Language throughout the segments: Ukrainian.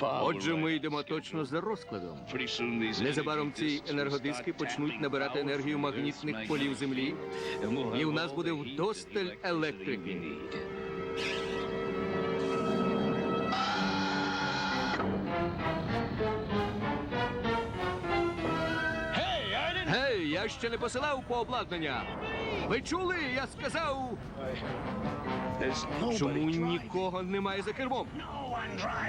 Отже, ми йдемо точно за розкладом. Незабаром ці енергодиски почнуть набирати енергію магнітних полів Землі, і у нас буде вдосталь електрики. Ще не посилав по обладнання. Ви чули? Я сказав, чому нікого немає за кермом?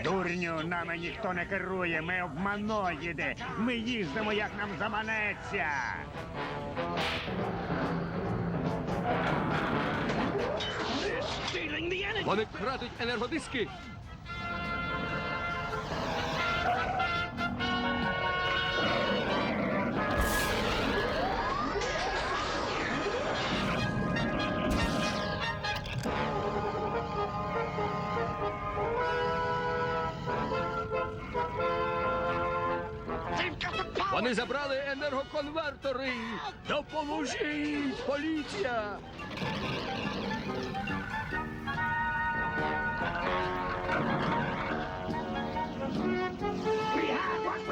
Дурню, нами ніхто не керує, ми обманоїди. Ми їздимо, як нам заманеться. Вони крадуть енергодиски. Допоможіть!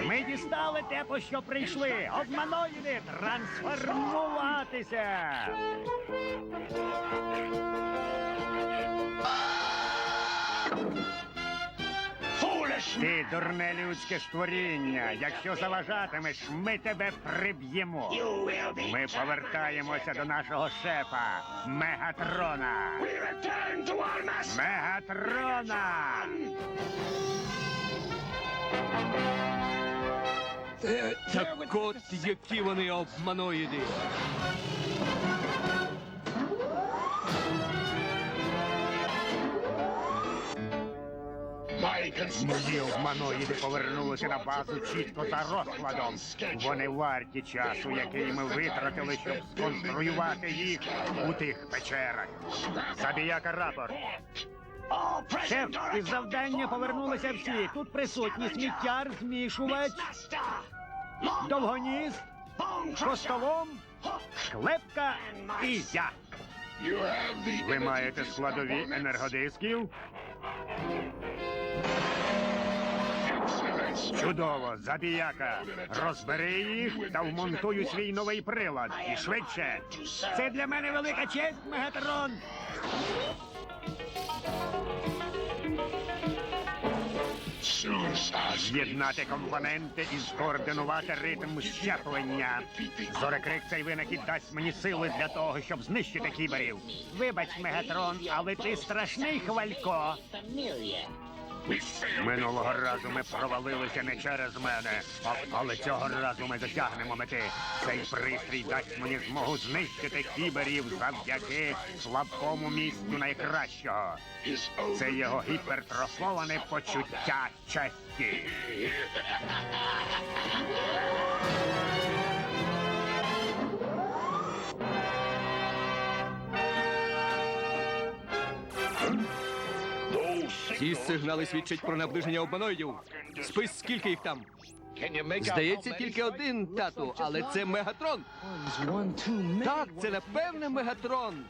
Ми дістали те, по що прийшли. Обманоїди трансформуватися. Ти дурне людське створіння. Якщо заважатимеш, ми тебе приб'ємо. Ми повертаємося до нашого шефа Мегатрона. Мегатрона! Так от які вони обманоїди. Мої обманоїди повернулися на базу чітко за розкладом. Вони варті часу, який ми витратили, щоб сконструювати їх у тих печерах. Забіяка рапорт. Шеф, із завдання повернулися всі. Тут присутні сміттяр, змішувач, довгоніс, костолом, клепка і я. Ви маєте складові енергодисків? Чудово, забіяка. Розбери їх та вмонтуй у свій новий прилад. І швидше. Це для мене велика честь, Мегатрон. З'єднати компоненти і скоординувати ритм щеплення. Зорекрик цей винахід дасть мені сили для того, щоб знищити кіберів. Вибач, Мегатрон, але ти страшний хвалько. Минулого разу ми провалилися не через мене, але цього разу ми досягнемо мети. Цей пристрій дасть мені змогу знищити кіберів завдяки слабкому місцю найкращого. Це його гіпертрофоване почуття честі. Ці сигнали свідчать про наближення обманоїдів. Спис скільки їх там? Здається, тільки один тату, але це мегатрон. Так, це напевне мегатрон.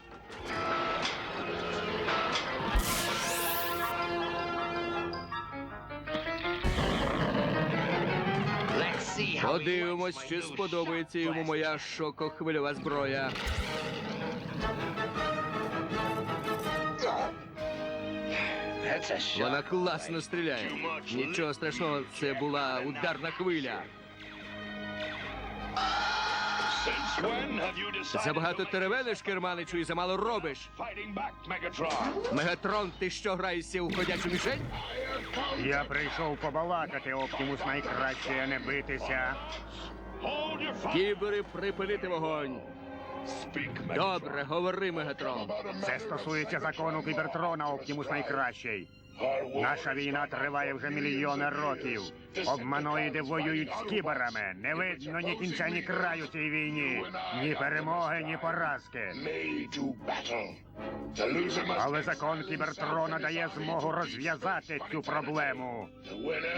Подивимось, чи сподобається йому моя шокохвильова зброя. Вона класно стріляє. Нічого страшного, це була ударна хвиля. Забагато теревениш, керманичу, і замало робиш. Мегатрон, ти що граєшся у ходячу мішень? Я прийшов побалакати, Оптимус найкраще, не битися. Кібери, припинити вогонь. Добре, говори, Мегатрон. Це стосується закону Кібертрона, Оптімус найкращий. Наша війна триває вже мільйони років. Обманоїди воюють з кіберами. Не видно ні кінця, ні краю цій війні. Ні перемоги, ні поразки. Але закон Кібертрона дає змогу розв'язати цю проблему.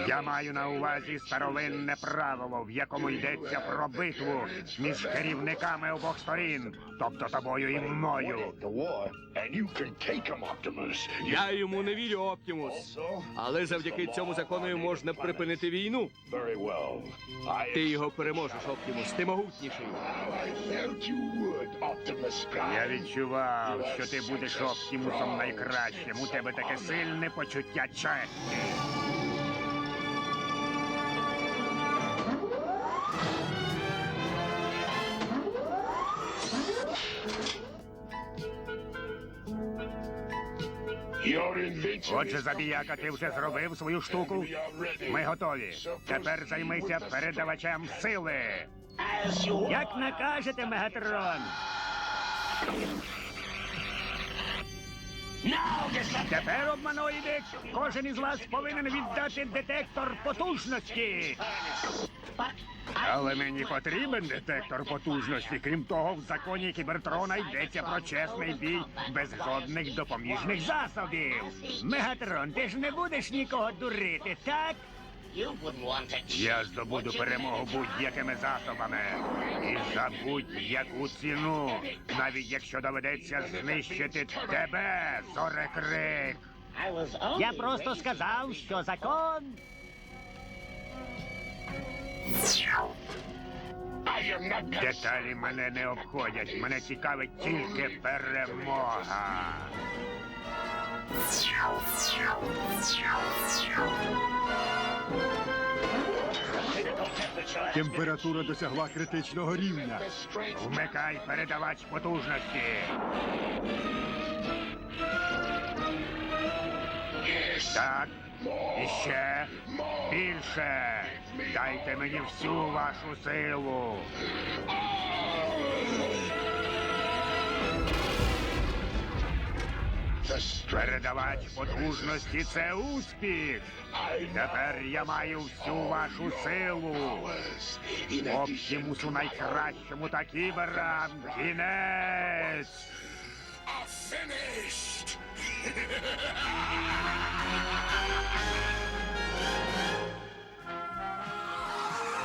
Я маю на увазі старовинне правило, в якому йдеться про битву між керівниками обох сторін, тобто тобою і мною. Я йому не вірю, Оптімус. Але завдяки цьому закону можна припинити війну. Ти його переможеш, Оптімус. Ти могутніший. Я відчував, що ти будеш оптімусом найкращим. У тебе таке сильне почуття честі. Отже, забіяка, ти вже зробив свою штуку. Ми готові. Тепер займися передавачем сили. Як накажете, Мегатрон. Тепер обманоїди. Кожен із вас повинен віддати детектор потужності. Але мені потрібен детектор потужності. Крім того, в законі кібертрона йдеться про чесний бій без жодних допоміжних засобів. Мегатрон, ти ж не будеш нікого дурити, так? Я здобуду перемогу будь-якими засобами. І за будь-яку ціну, навіть якщо доведеться знищити тебе, зорекрик. Я просто сказав, що закон. Деталі мене не обходять. Мене цікавить тільки перемога. Температура досягла критичного рівня. Вмикай передавач потужності. Так, і ще більше. Дайте мені всю вашу силу. Передавач потужності це успіх. Тепер я маю всю вашу силу. Оптімусу найкращому та кіберам кінець.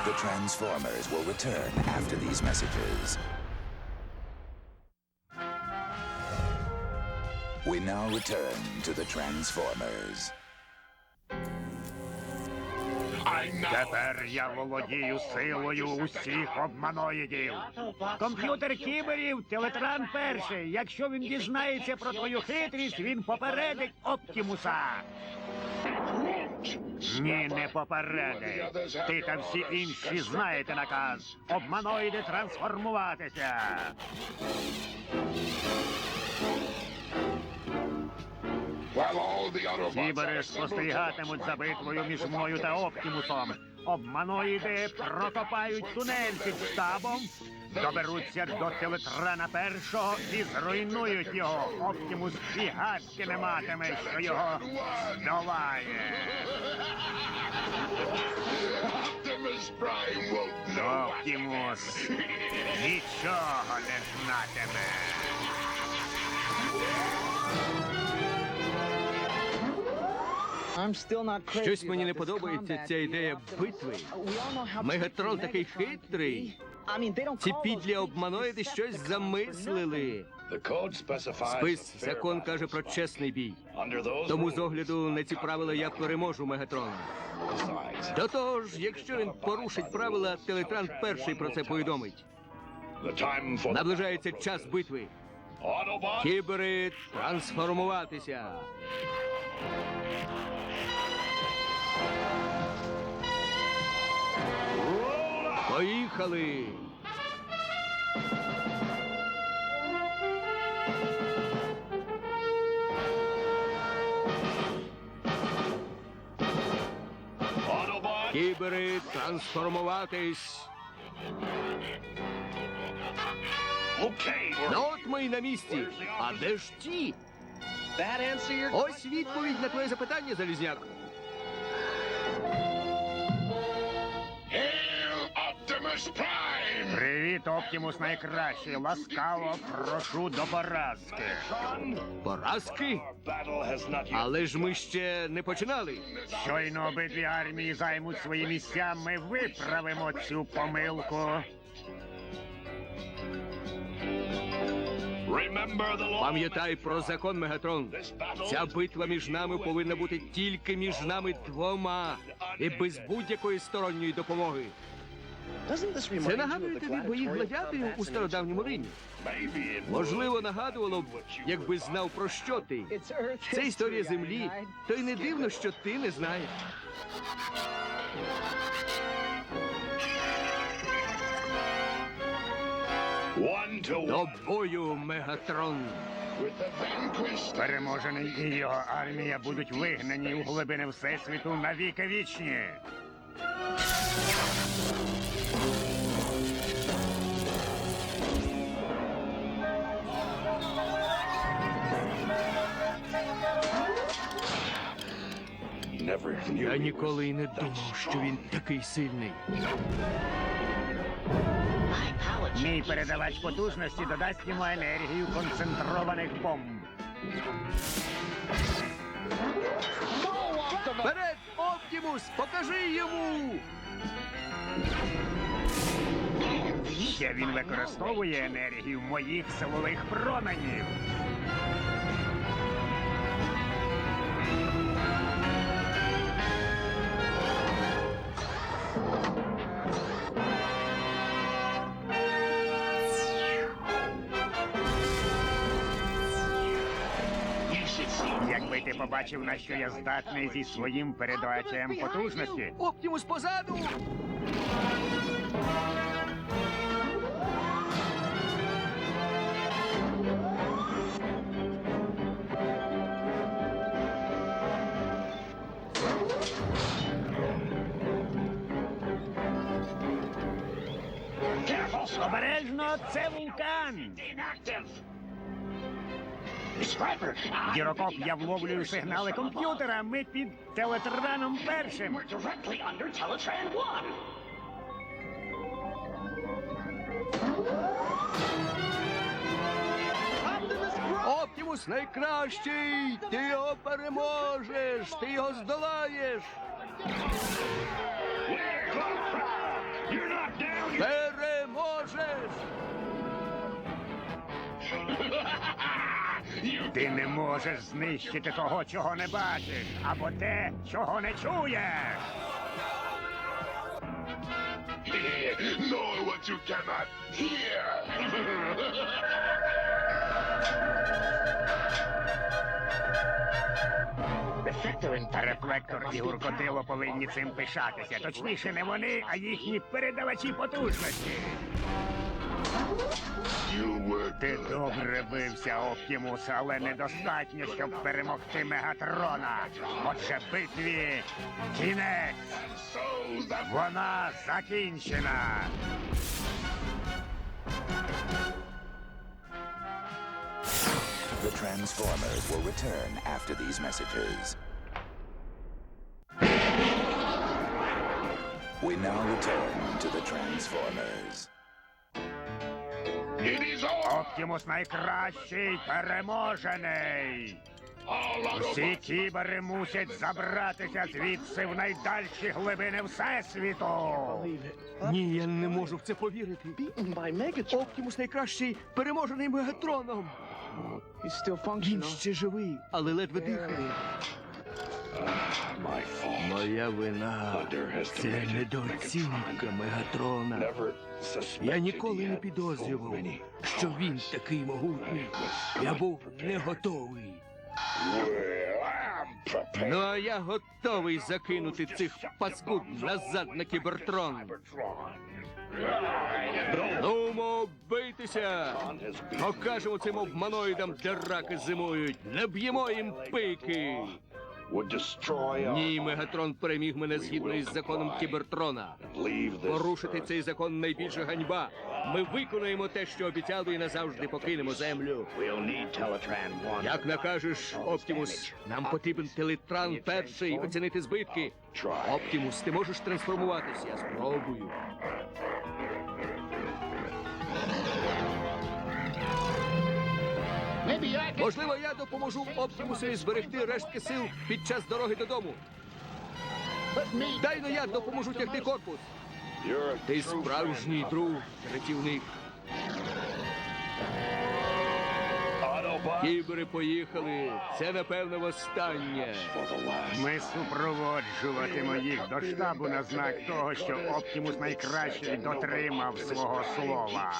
The Transformers will return after these messages. We now return to the Transformers. Тепер я володію силою усіх обманоїдів. Комп'ютер кіберів, Телетран перший. Якщо він дізнається про твою хитрість, він попередить Оптімуса. Ні, не попередить. Ти та всі інші знаєте наказ. Обманоїди трансформуватися. Кібери спостерігатимуть за битвою між мною та Оптімусом. Обманоїди прокопають тунель під штабом, доберуться до телетрана першого і зруйнують його. Оптімус і гадки не матиме, що його здолає. Оптімус нічого не знатиме. Щось мені не подобається ця ідея битви. Мегатрон такий хитрий. Ці підлі обманоїди щось замислили. Спис закон каже про чесний бій. Тому з огляду на ці правила я переможу Мегатрона. До того ж, якщо він порушить правила, телетран перший про це повідомить. Наближається час битви. Кібери трансформуватися. Поїхали! Кібери трансформуватись. Ну от ми й на місці. А де ж ті? Ось відповідь на твоє запитання, Залізняк. Привіт, Оптімус найкращий. Ласкаво прошу до поразки. Поразки? Але ж ми ще не починали. Щойно обидві армії займуть свої місця, ми виправимо цю помилку. Пам'ятай про закон Мегатрон. Ця битва між нами повинна бути тільки між нами двома і без будь-якої сторонньої допомоги. Це нагадує тобі бої гладіаторів у стародавньому Римі. Можливо, нагадувало б, якби знав про що ти. Це історія землі, то й не дивно, що ти не знаєш. До бою, Мегатрон. Переможений і його армія будуть вигнані у глибини Всесвіту на віки вічні. Я ніколи й не думав, що він такий сильний. Мій передавач потужності додасть йому енергію концентрованих бомб. Вперед, Оптімус, покажи йому! Ще він використовує енергію моїх силових променів. Побачив, на що я здатний зі своїм передавачем потужності, Оптимус позаду! Гірокоп, я вловлюю сигнали комп'ютера. Ми під телетраном першим. Directly under Teletran 1. Оптімус найкращий! Ти його переможеш! Ти його здолаєш! You're Ти не можеш знищити того, чого не бачиш, або те, чого не чуєш. know what you cannot hear. Рефлектор і гуркотило повинні цим пишатися. Точніше, не вони, а їхні передавачі потужності. you were Ти добре бився, Оптімус, але недостатньо, щоб перемогти Мегатрона. Отже, битві кінець. so that Вона закінчена. The Transformers will return after these messages. We now return to the Transformers. Оптімус найкращий переможений. Autobots. кібери мусять забратися звідси в найдальші глибини Всесвіту. Ні, я не можу в це повірити. Оптімус найкращий переможений Мегатроном. Він ще живий, але ледве дихає. Моя вина. Це недооцінка Мегатрона. Я ніколи не підозрював, що він такий могутній. Я був не готовий. Ну а я готовий закинути цих паскуд назад на кібертрон. Нумо бийтеся! Покажемо цим обманоїдам, де раки зимують. Наб'ємо їм пики. Ні, Мегатрон переміг мене згідно із законом Кібертрона. Порушити цей закон найбільша ганьба. Ми виконаємо те, що обіцяли, і назавжди покинемо землю. Як накажеш, Оптімус, нам потрібен телетран перший оцінити збитки. Оптімус, ти можеш трансформуватися? Я спробую. Можливо, я допоможу Оптімусові зберегти рештки сил під час дороги додому. Дай но я допоможу тягти корпус. Ти справжній друг, рятівник. Кібери поїхали. Це напевно востаннє. Ми супроводжуватимо їх до штабу на знак того, що Оптімус найкращий дотримав свого слова.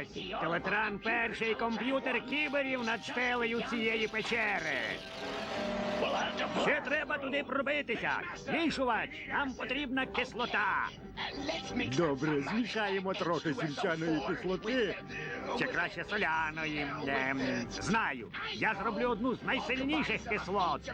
Ось Телетран перший комп'ютер кіберів над стелею цієї печери. Ще треба туди пробитися. Вішувач, нам потрібна кислота. Добре, змішаємо трохи сільчаної кислоти. Чи краще соляної. Ем, знаю. Я зроблю одну з найсильніших кислот.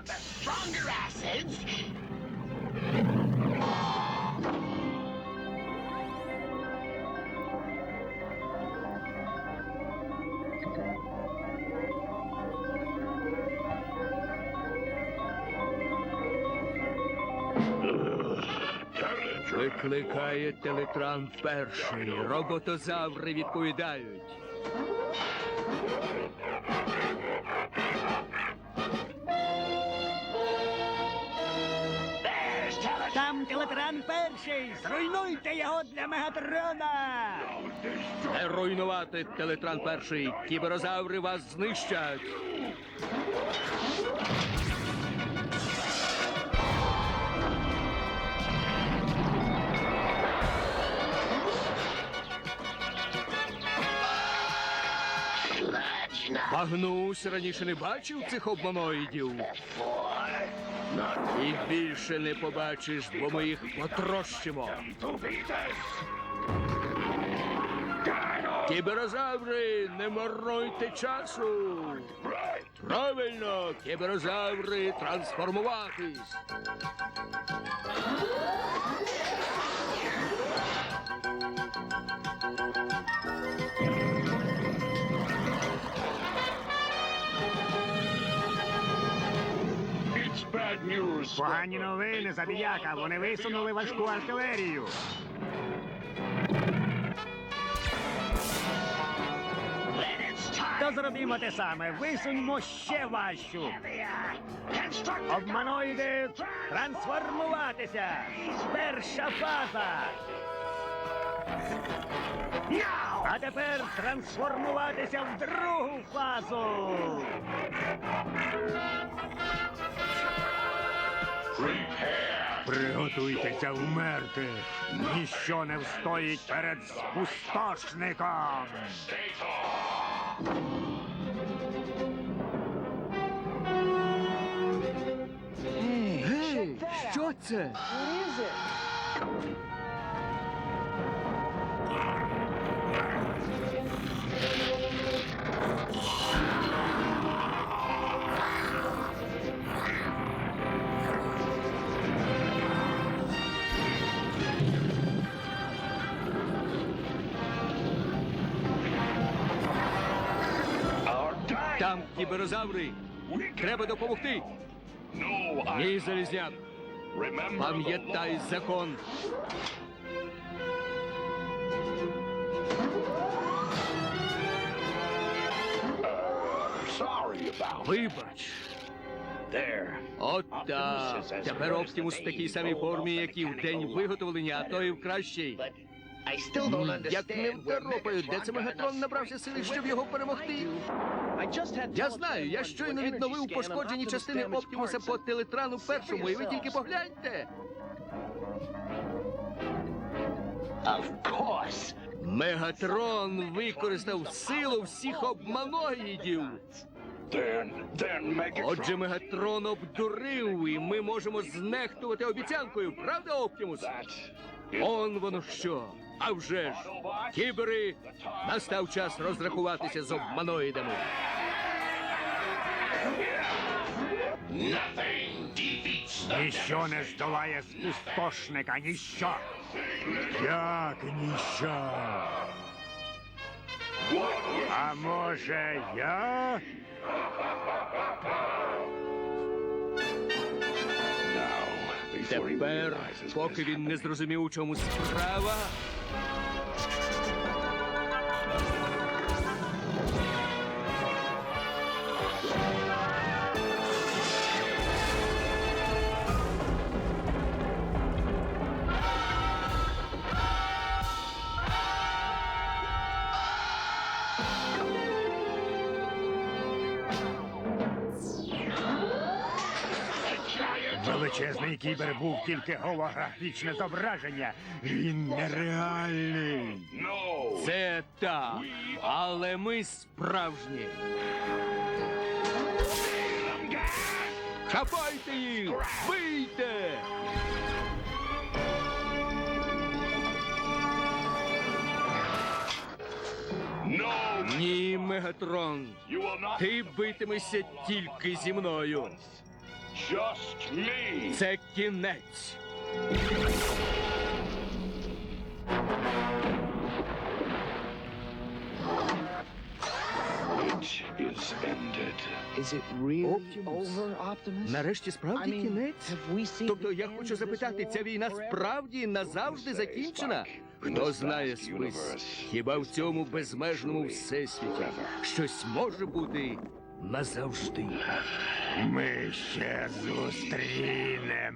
Викликає телетран перший. Роботозаври відповідають. Там телетран перший. Зруйнуйте його для мегатрона. Не руйнувати телетран перший. Кіберозаври вас знищать. Багнусь, раніше не бачив цих обманоїдів. І більше не побачиш, бо ми їх потрощимо. Кіберозаври, не марнуйте часу. Правильно, кіберозаври, трансформуватись. Погані новини, забіяка. Вони висунули важку артилерію. То зробімо те саме. Висуньмо ще важчу. Обманоїди трансформуватися. Перша фаза. А тепер трансформуватися в другу фазу. Приготуйтеся вмерти. Ніщо не встоїть перед спустошником. Гей, що це? Там кіберозаври. Треба допомогти. Ні, залізняк. Пам'ятай закон. Вибач. От так. Тепер Оптімус в такій самій формі, як і в день виготовлення, а то і в кращій. Як не второпаю, де це Мегатрон набрався сили, щоб його перемогти? Я знаю, я щойно відновив пошкоджені частини Оптімуса по телетрану першому, і ви тільки погляньте. Мегатрон використав силу всіх обманоїдів. Отже, Мегатрон обдурив, і ми можемо знехтувати обіцянкою, правда, is Он воно що. А вже ж, кібери, настав час розрахуватися з обманоїдами. Ніщо не здолає спустошника, ніщо. Як ніщо? А може я? Тепер, поки він не зрозумів, у чому справа. Величезний кібер був тільки голографічне зображення. Він нереальний. Це так, але ми справжні. Хапайте їх! Бийте! Ні, Мегатрон. Ти битимешся тільки зі мною. Це кінець. Оптімус. Нарешті справді кінець? Тобто я хочу запитати, ця війна справді назавжди закінчена? Хто знає спис? Хіба в цьому безмежному всесвіті щось може бути назавжди? Ми ще зустрінемось.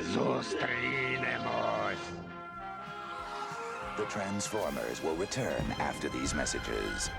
Зустрінемось. The Transformers will return after these messages.